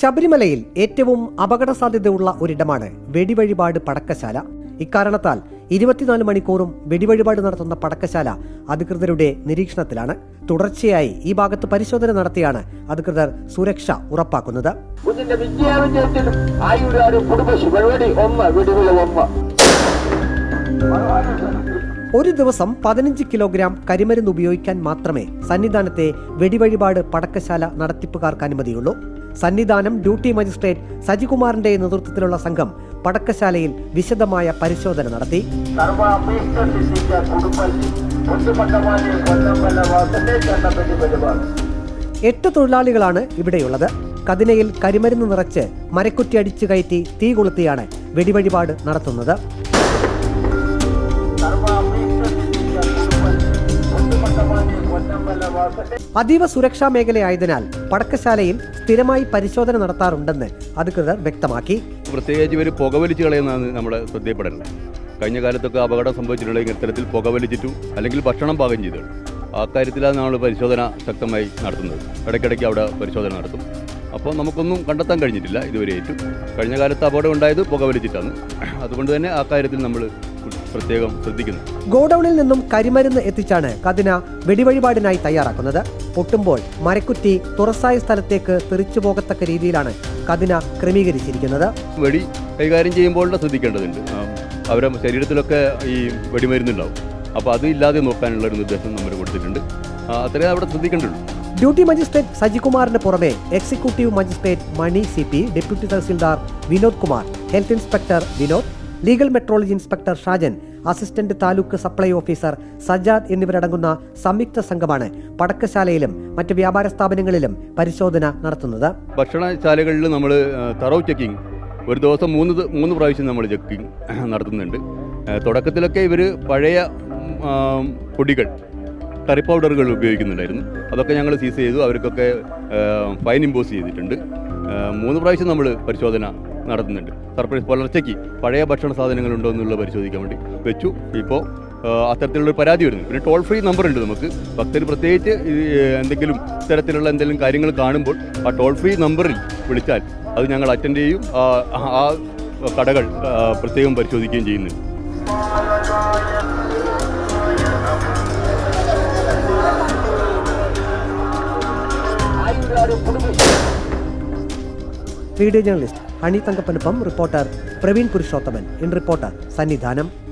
ശബരിമലയിൽ ഏറ്റവും അപകട സാധ്യതയുള്ള ഒരിടമാണ് വെടിവഴിപാട് പടക്കശാല. ഇക്കാരണത്താൽ ഇരുപത്തിനാല് മണിക്കൂറും വെടിവഴിപാട് നടത്തുന്ന പടക്കശാല അധികൃതരുടെ നിരീക്ഷണത്തിലാണ്. തുടർച്ചയായി ഈ ഭാഗത്ത് പരിശോധന നടത്തിയാണ് അധികൃതർ സുരക്ഷ ഉറപ്പാക്കുന്നത്. ഒരു ദിവസം പതിനഞ്ച് കിലോഗ്രാം കരിമരുന്ന് ഉപയോഗിക്കാൻ മാത്രമേ സന്നിധാനത്തെ വെടിവഴിപാട് പടക്കശാല നടത്തിപ്പുകാർക്ക് അനുമതിയുള്ളൂ. സന്നിധാനം ഡ്യൂട്ടി മജിസ്ട്രേറ്റ് സജികുമാറിന്റെ നേതൃത്വത്തിലുള്ള സംഘം പടക്കശാലയിൽ വിശദമായ പരിശോധന നടത്തി. എട്ട് തൊഴിലാളികളാണ് ഇവിടെയുള്ളത്. കതിനയിൽ കരിമരുന്ന് നിറച്ച് മരക്കുറ്റി അടിച്ചു കയറ്റി തീ കൊളുത്തിയാണ് വെടിവഴിപാട് നടത്തുന്നത്. സർവാഭീഷ്ട അതീവ സുരക്ഷാ മേഖലയായതിനാൽ പടക്കശാലയിൽ സ്ഥിരമായി പരിശോധന നടത്താറുണ്ടെന്ന് അധികൃതർ വ്യക്തമാക്കി. പ്രത്യേകിച്ച് ഇവർ പുകവലിച്ച് കളയുന്നതാണ് നമ്മൾ ശ്രദ്ധയപ്പെടേണ്ടത് കഴിഞ്ഞ കാലത്തൊക്കെ അപകടം സംഭവിച്ചിട്ടുള്ള ഇത്തരത്തിൽ പുകവലിച്ചിട്ടു അല്ലെങ്കിൽ ഭക്ഷണം പാകം ചെയ്തു. ആ കാര്യത്തിലാണ് നമ്മൾ പരിശോധന ശക്തമായി നടത്തുന്നത്. ഇടയ്ക്കിടയ്ക്ക് അവിടെ പരിശോധന നടത്തും. അപ്പോൾ നമുക്കൊന്നും കണ്ടെത്താൻ കഴിഞ്ഞിട്ടില്ല ഇതുവരെയായിട്ടും. കഴിഞ്ഞ കാലത്ത് അപകടം ഉണ്ടായത് പുകവലിച്ചിട്ടാണ്. അതുകൊണ്ട് തന്നെ ആ കാര്യത്തിൽ നമ്മൾ പ്രത്യേകം ശ്രദ്ധിക്കുന്നു. ഗോഡൌണിൽ നിന്നും കരിമരുന്ന് എത്തിച്ചാണ് കതിന വെടിവഴിപാടിനായി തയ്യാറാക്കുന്നത്. പൊട്ടുമ്പോൾ മരക്കുറ്റി തുറസായ സ്ഥലത്തേക്ക് തെറിച്ചു പോകത്തക്ക രീതിയിലാണ് കതിന ക്രമീകരിച്ചിരിക്കുന്നത്. വെടി കൈകാര്യം ചെയ്യുമ്പോൾ ശ്രദ്ധിക്കേണ്ടതുണ്ട്. അവരുടെ ശരീരത്തിലൊക്കെ ഈ വെടിമരുന്നുണ്ടാവും. അപ്പോൾ അത് ഇല്ലാതെ നോക്കാനുള്ള ഒരു നിർദ്ദേശം നമ്മൾ കൊടുത്തിട്ടുണ്ട്. അത്രേ അവിടെ ശ്രദ്ധിക്കേണ്ടുള്ളൂ ഡ്യൂട്ടി മജിസ്ട്രേറ്റ് സജികുമാറിന് പുറമെ executive magistrate Mani C P deputy tahsildar Vinod Kumar health inspector Vinod legal metrology inspector Shajan assistant taluk supply officer Sajad എന്നിവരടങ്ങുന്ന സംയുക്ത സംഘമാണ് പടക്കശാലയിലും മറ്റ് വ്യാപാര സ്ഥാപനങ്ങളിലും പരിശോധന നടത്തുന്നത്. ഭക്ഷണശാലകളിൽ നമ്മൾ തറവ് ചെക്കിംഗ് ഒരു ദിവസം മൂന്ന് മൂന്ന് പ്രാവശ്യം നമ്മൾ ചെക്കിംഗ് നടത്തുന്നുണ്ട്. തുടക്കത്തിലൊക്കെ ഇവർ പഴയ പൊടികൾ കറി പൗഡറുകൾ ഉപയോഗിക്കുന്നുണ്ടായിരുന്നു. അതൊക്കെ ഞങ്ങൾ സീസ് ചെയ്തു അവർക്കൊക്കെ ഫൈൻ ഇമ്പോസ് ചെയ്തിട്ടുണ്ട്. മൂന്ന് പ്രാവശ്യം നമ്മൾ പരിശോധന നടത്തുന്നുണ്ട്. സർപ്രൈസ് പുലർച്ചയ്ക്ക് പഴയ ഭക്ഷണ സാധനങ്ങൾ ഉണ്ടോ എന്നുള്ള പരിശോധിക്കാൻ വേണ്ടി വെച്ചു. ഇപ്പോൾ അത്തരത്തിലുള്ള പരാതി വരുന്നു. പിന്നെ ടോൾ ഫ്രീ നമ്പർ ഉണ്ട് നമുക്ക്. ഭക്തർ പ്രത്യേകിച്ച് എന്തെങ്കിലും ഇത്തരത്തിലുള്ള എന്തെങ്കിലും കാര്യങ്ങൾ കാണുമ്പോൾ ആ ടോൾ ഫ്രീ നമ്പറിൽ വിളിച്ചാൽ അത് ഞങ്ങൾ അറ്റൻഡ് ചെയ്യും. ആ കടകൾ പ്രത്യേകം പരിശോധിക്കുകയും ചെയ്യുന്നുണ്ട്. Video journalist Honey reporter Praveen Purushothaman. In reporter Sannidhanam.